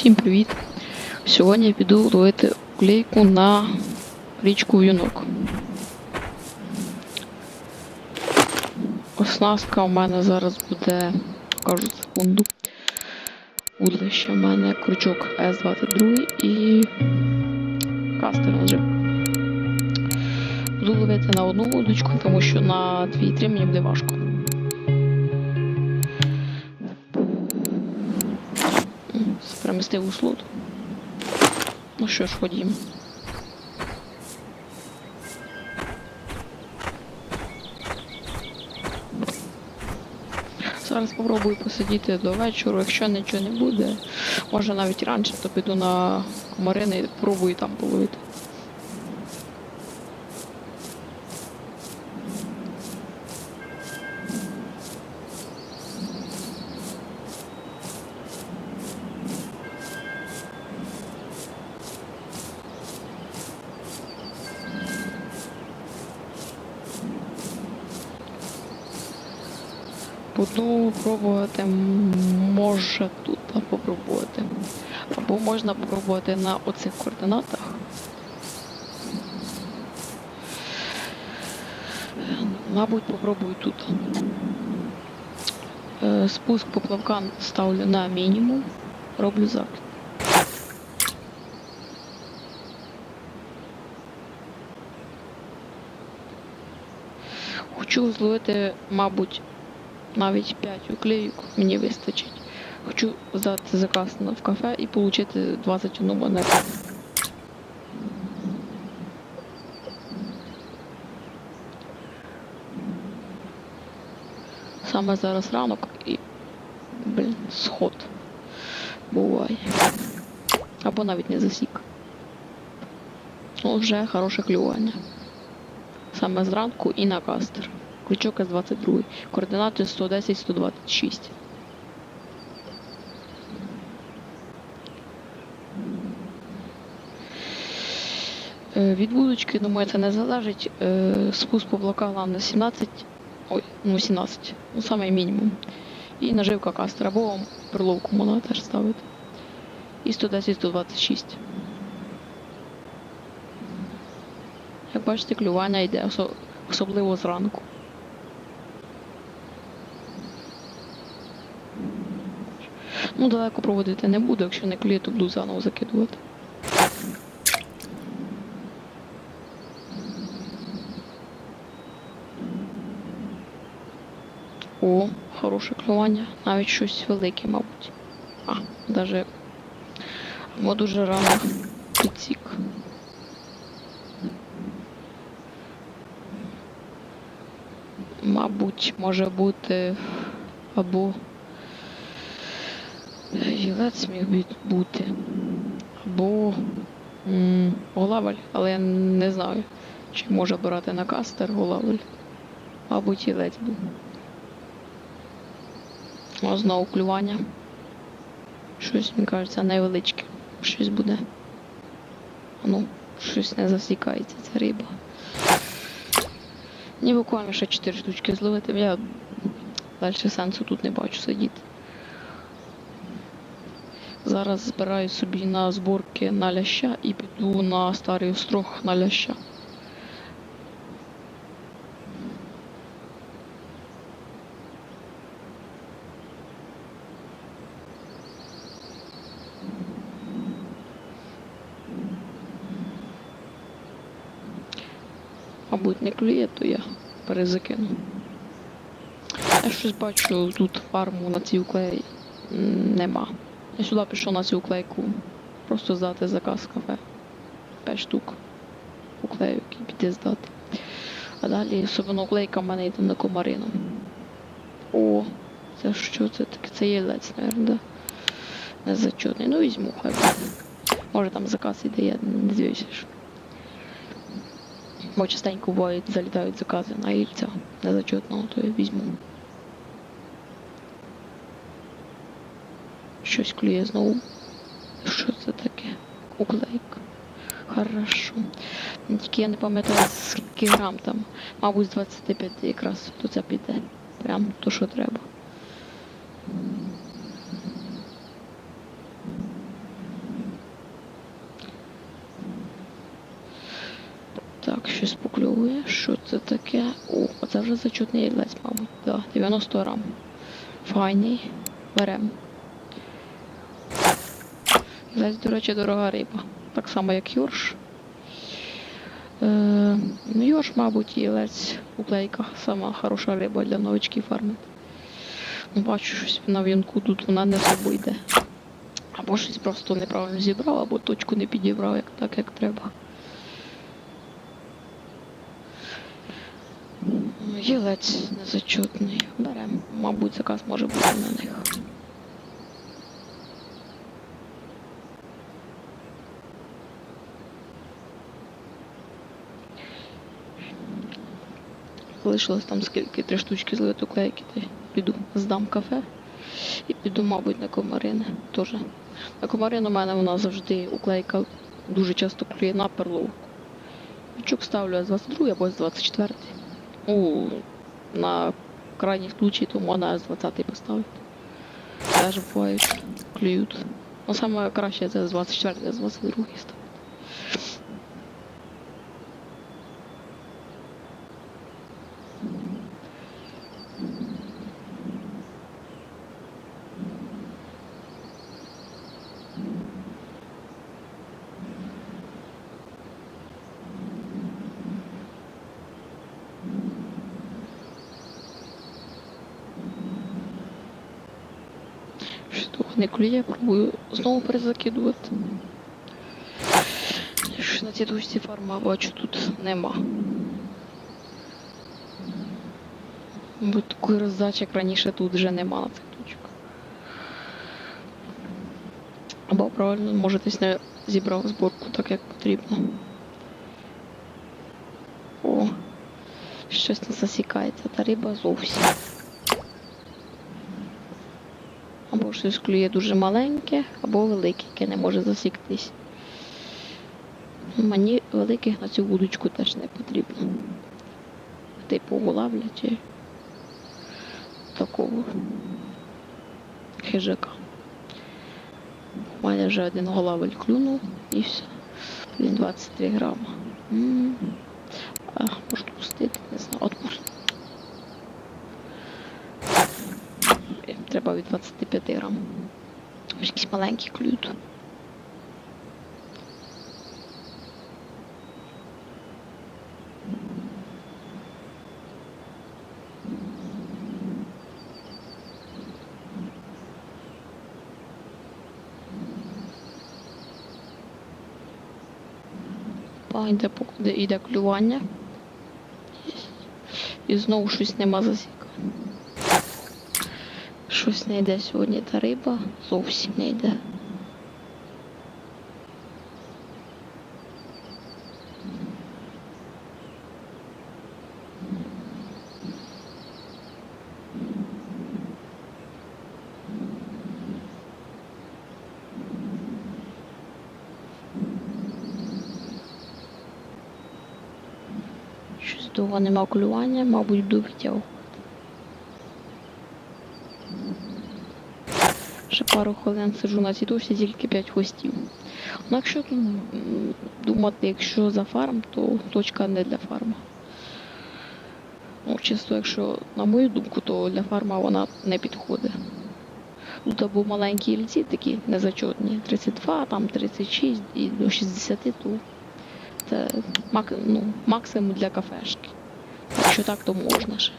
Усім привіт! Сьогодні я піду ловити уклейку на річку Юнок. Оснастка у мене зараз буде, кажу секунду. Буде ще в мене крючок С22 і кастер нажив. Буду ловити на одну удочку, тому що на 2-3 мені буде важко. Перемістив у слот. Ну що ж, ходімо. Зараз спробую посидіти до вечора. Якщо нічого не буде, може навіть раніше, то піду на комарини і пробую там половити. Буду пробувати, може тут попробувати. Або можна попробувати на оцих координатах. Мабуть, попробую тут. Е, Спуск поплавка ставлю на мінімум. Роблю закид. Хочу зловити, мабуть, навіть 5 уклеїк мені вистачить. Хочу здати заказ в кафе і отримати 21 монету. Саме зараз ранок і, блін, сход буває. Або навіть не засік. Ну, вже хороше клювання. Саме зранку і на кастер. Крючок С-22. Координати 110-126. Е, Від вудочки, думаю, це не залежить. Е, Спуск поплавка на 17. Ой, ну 17. Ну саме мінімум. І наживка кастер. Або приловку можна теж ставити. І 110-126. Як бачите, клювання йде, особливо зранку. Ну, далеко проводити не буду, якщо не клює, то буду заново закидувати. О, хороше клювання. Навіть щось велике, мабуть. А, даже або дуже рано підсік. Мабуть, може бути або Жилець міг бути. Або м, голавель, але я не знаю, чи може брати на кастер голавель. Мабуть, ілець був. О, знову клювання. Щось, мені кажеться, невеличке. Щось буде. Ну, щось не засікається ця риба. Ні, буквально ще 4 штучки зловити, я далі сенсу тут не бачу сидіти. Зараз збираю собі на зборки на ляща і піду на старий острог на ляща. Мабуть, не клює, то я перезакину. Я щось бачу тут фарму на цій уклеї нема. Я сюди пішов на цю уклейку. Просто здати заказ кафе. 5 штук уклейок і піти здати. А далі особливо уклейка в мене йде на комарину. О, це що це таке? Це єлець, мабуть, да? Незачетний. Ну візьму хай. Може там заказ іде, я не дивлюся. Бо частенько бувають, залітають закази на ільця незачетного, то я візьму. Щось клює знову. Що це таке? Уклейк. Хорошо. Тільки я не пам'ятаю, скільки грам там. Мабуть, з 25 якраз то це піде. Прям то, що треба. Так, щось покльовує. Що це таке? О, це вже зачутний лець, мабуть. Так, да, 90 грам. Файний. Беремо. Єлець, до речі, дорога риба. Так само, як Йорш. Е, ну, Йорш, мабуть, і єлець уклейка. Сама хороша риба для новичків фармити. Ну, бачу, щось на в'юнку тут вона не йде. Або щось просто неправильно зібрав, або точку не підібрав як, так, як треба. Єлець незачутний. Берем. Мабуть, заказ може бути на них. Залишилось там скільки три штучки злити клейки. та Піду здам кафе і піду, мабуть, на комарини. Теж. На комарин у мене вона завжди уклейка дуже часто клює на перловку. Бичок ставлю з 22 або з 24. Ну, на крайній случай, то можна з 20 поставити. Теж бувають, клюють. Ну, саме це з 24, з 22 ставити. Щось того не клює, пробую знову перезакидувати. Щось на цій дужці фарма бачу тут нема. Бо такої роздачі, як раніше тут вже нема на цих точках. Або правильно, може десь не зібрав зборку так, як потрібно. О, щось не засікається, та риба зовсім. Або щось клює дуже маленьке, або велике, яке не може засіктись. Мені великих на цю вудочку теж не потрібно. Типу ловлять такого хижака. У мене вже один голавель клюнув і все. Блін, 23 грама. М. Можу пустити, не знаю, можна. Е, Треба від 25 грам. Ось Якісь маленькі клюють. Йде, йде клювання. І знову щось нема засіка. Щось не йде сьогодні та риба. Зовсім не йде. Щось довго нема клювання, мабуть, буду витягувати. Ще пару хвилин сиджу на точці, тільки 5 хвостів. Ну, якщо думати, якщо за фарм, то точка не для фарма. Ну, чисто, якщо, на мою думку, то для фарма вона не підходить. Тут або маленькі ільці такі незачетні, 32, там 36 і до 60, то це ну, максимум для кафешки. Якщо так, то можна ще.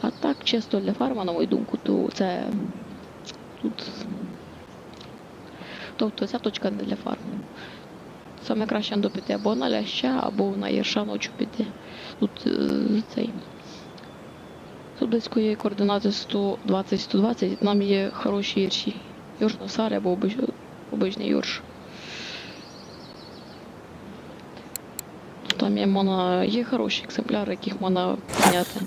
А так, чисто для фарма, на мою думку, то це тут. Тобто ця точка не для фарму. Саме краще до піти або на ляща, або на єрша ночі піти. Тут е, цей. Тут близько є координати 120-120, нам є хороші єрші. Йорш на сари або обич- обичний йорш. Там є можна, є хороші екземпляри, яких можна підняти.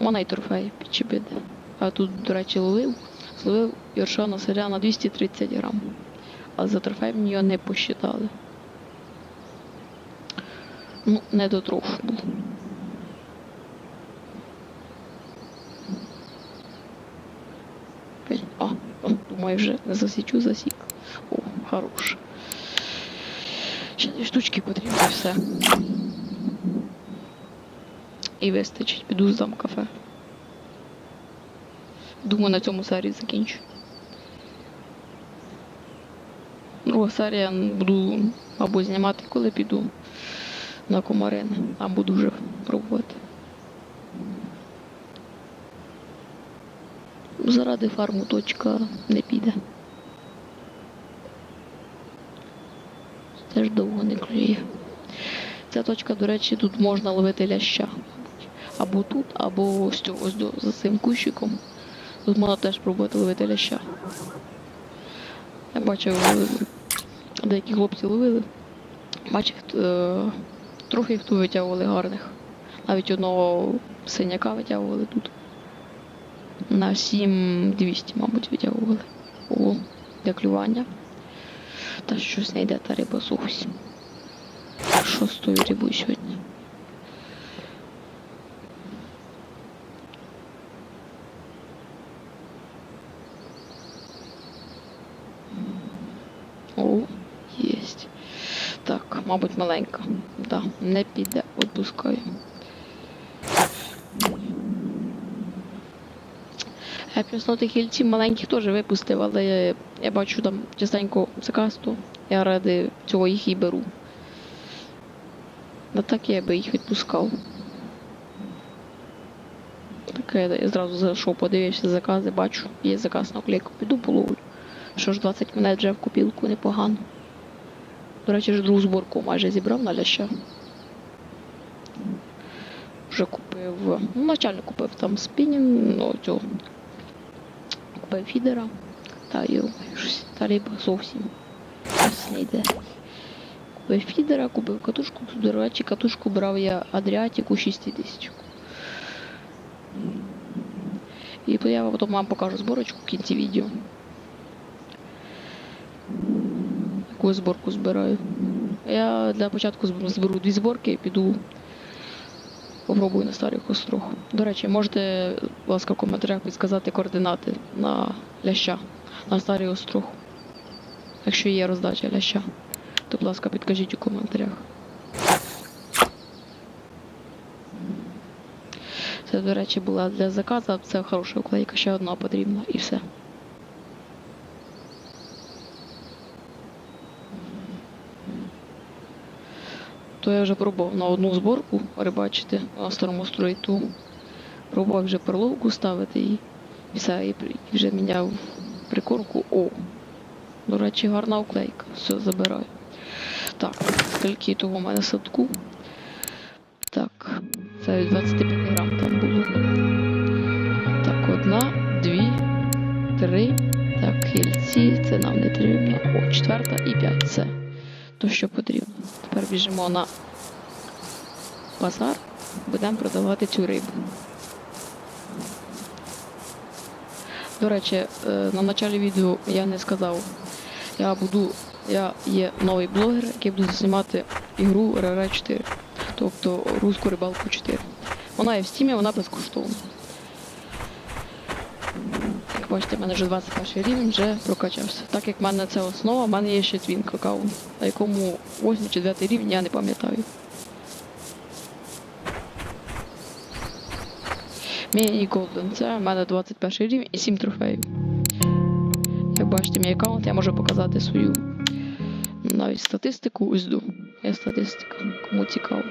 Можна і трофей підчепити. А тут, до речі, ловив. Зловив Йорша на селя на 230 грам. А за трофей мені його не посчитали. Ну, не до був. А, думаю, вже не засічу засік. О, хорош. Ще дві штучки потрібно і все. І вистачить, піду здам кафе. Думаю, на цьому серію закінчу. Друга серія м, буду або знімати, коли піду на комарини, а буду вже пробувати. Заради фарму точка не піде. Теж довго не клює. Ця точка, до речі, тут можна ловити ляща. Або тут, або ось ось за цим кущиком. Тут можна теж пробувати ловити ляща. Я бачив, деякі хлопці ловили. Бачив, е, трохи їх тут витягували гарних. Навіть одного синяка витягували тут. На 7200, мабуть, витягували. О, для клювання. Та щось не йде та риба зовсім. Шостою рибою сьогодні? О, єсть. Так, мабуть, маленька. Да, не піде, відпускаю. Я пісно кільців маленьких теж випустив, але я, бачу там частенько закасту. Я ради цього їх і беру. Да так я би їх відпускав. Так я, зразу зайшов, подивився закази, бачу, є заказ на оклейку, піду половлю. Що ж 20 монет вже в копілку непогано. До речі, вже другу зборку майже зібрав на ляща. Вже купив. Ну, начально купив там спінінг, ну, цього. Купив фідера. Та йо, щось та риба зовсім. не йде. Купив фідера, купив катушку. До речі, катушку брав я Адріатику 6000. І я потім вам покажу зборочку в кінці відео. Яку зборку збираю. Я для початку зберу дві зборки і піду попробую на старих острог. До речі, можете, будь ласка, в коментарях підказати координати на ляща на старий острог. Якщо є роздача ляща, то, будь ласка, підкажіть у коментарях. Це, до речі, була для заказу. Це хороша уклейка, ще одна потрібна і все. Я вже пробував на одну зборку рибачити на старому стройту. Пробував вже перловку ставити і все, і вже міняв прикормку. О! До речі, гарна уклейка. Все, забираю. Так, скільки того в мене садку. Так, це 25 грам там було. Так, одна, дві, три. Так, хільці, це нам не потрібно. О, четверта і п'ять. Це то, що потрібно. Тепер біжимо на базар, будемо продавати цю рибу. До речі, е, на початку відео я не сказав. Я буду. Я є новий блогер, який буде знімати ігру РР 4, тобто Руську рибалку 4. Вона є в стімі, вона безкоштовна. Бачите, в мене вже 21 рівень вже прокачався. Так як в мене це основа, в мене є ще твінк аккаунт, на якому 8 чи 9 рівень, я не пам'ятаю. Міні Голден, це в мене 21 рівень і 7 трофеїв. Як бачите, мій аккаунт, я можу показати свою навіть статистику. Ось. Є статистика, кому цікаво.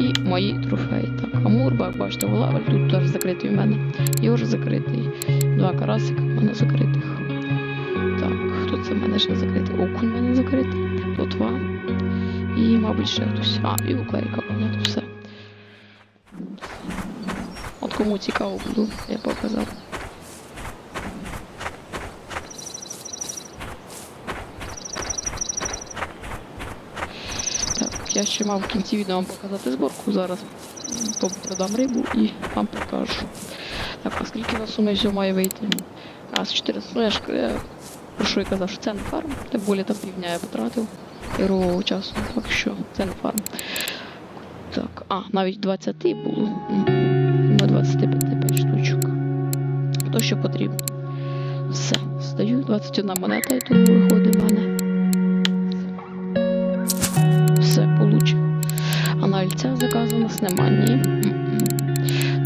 І мої трофеї. Як бачите, Голавель тут теж закритий у мене. Йор закритий. Два карасика в мене закритих. Так, хто це в мене ще закритий? Окунь в мене закритий. Плотва. І, мабуть, ще хтось. А, і уклейка, понятно, все. От кому цікаво буду, я показав. Я ще мав в кінці відео вам показати зборку. Зараз м, продам рибу і вам покажу. Так, а скільки на сумі всього має вийти? А, з 400. Ну я ж я, про що я казав, що це не фарм. Тим більше там півдня я потратив ігрового часу. Так що це не фарм. Так, а, навіть 20 було. На 25 штучок. То, що потрібно. Все, стаю, 21 монета і тут виходить мене. Ця заказу у нас нема.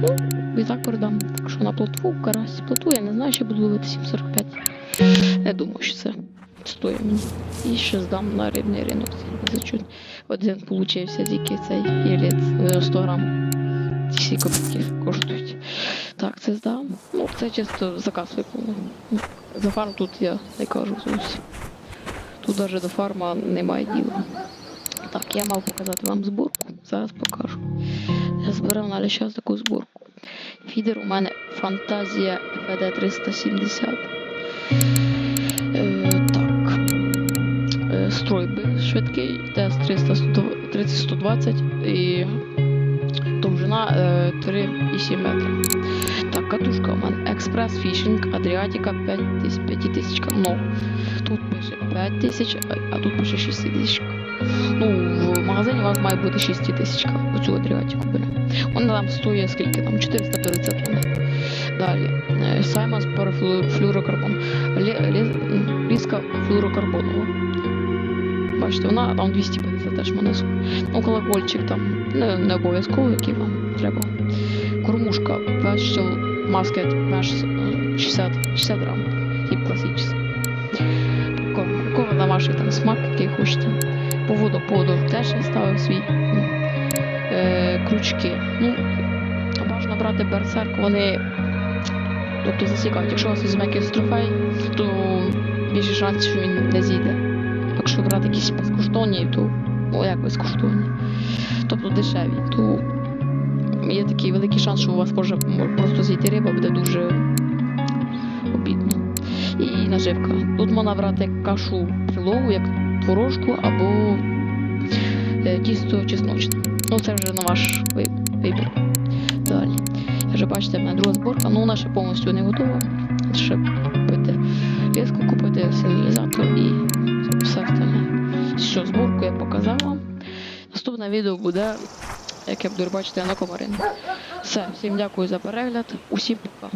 Ну, і так передам. Так що на плотву, карась. Плотву я не знаю, чи буду ловити 7,45. Не думаю, що це стоїть мені. І ще здам на рибний ринок. Один получився тільки цей єлець 100 грам. Ці всі копійки коштують. Так, це здам. Ну, це чисто заказ виконав. За фарм тут я не кажу зовсім. Тут навіть до фарма немає діла. Так, я мав показати вам зборку. Зараз покажу. Я збирав на час таку зборку. Фідер у мене Фантазія FD 370. Е. Е, швидкий, тест 300 30-120 і довжина е, 3,7 метра. Так, катушка у мене Експрес Фішинг Адріатіка 5000. Ну, тут пише 5000, а- а тут пише 6000. У вас має бути 6 тисяч оцю Адріатику бере. Вона там стоїть скільки там? 450 монет. Далі. е, Саймонс парафлюрокарбон. Лі- лі- Ліска флюрокарбонова. Бачите, вона там 250 теж монет. Ну, колокольчик там не, не обов'язково, який вам треба. Кормушка Special Musket Mesh е, 60, 60 грам. Тип класичний. На ваш там смак, який хочете по водоподу теж я ставив свій е, крючки. Ну, бажано брати берсерк, вони тобто засікають. Якщо у вас візьме якийсь трофей, то більше шансів, що він не зійде. Якщо брати якісь безкоштовні, то о, як безкоштовні, тобто дешеві, то є такий великий шанс, що у вас може просто зійти риба, буде дуже обідно. І наживка. Тут можна брати кашу пилову, як творожку або е, тісто чесночне. Ну це вже на ваш вибір. Далі. Я вже бачите, в мене друга зборка, ну вона ще повністю не готова. Ще купити ліску, купити сигналізатор і все остальне. Що, зборку я показав вам. Наступне відео буде, як я буду бачити на комарин. Все, всім дякую за перегляд. Усім пока.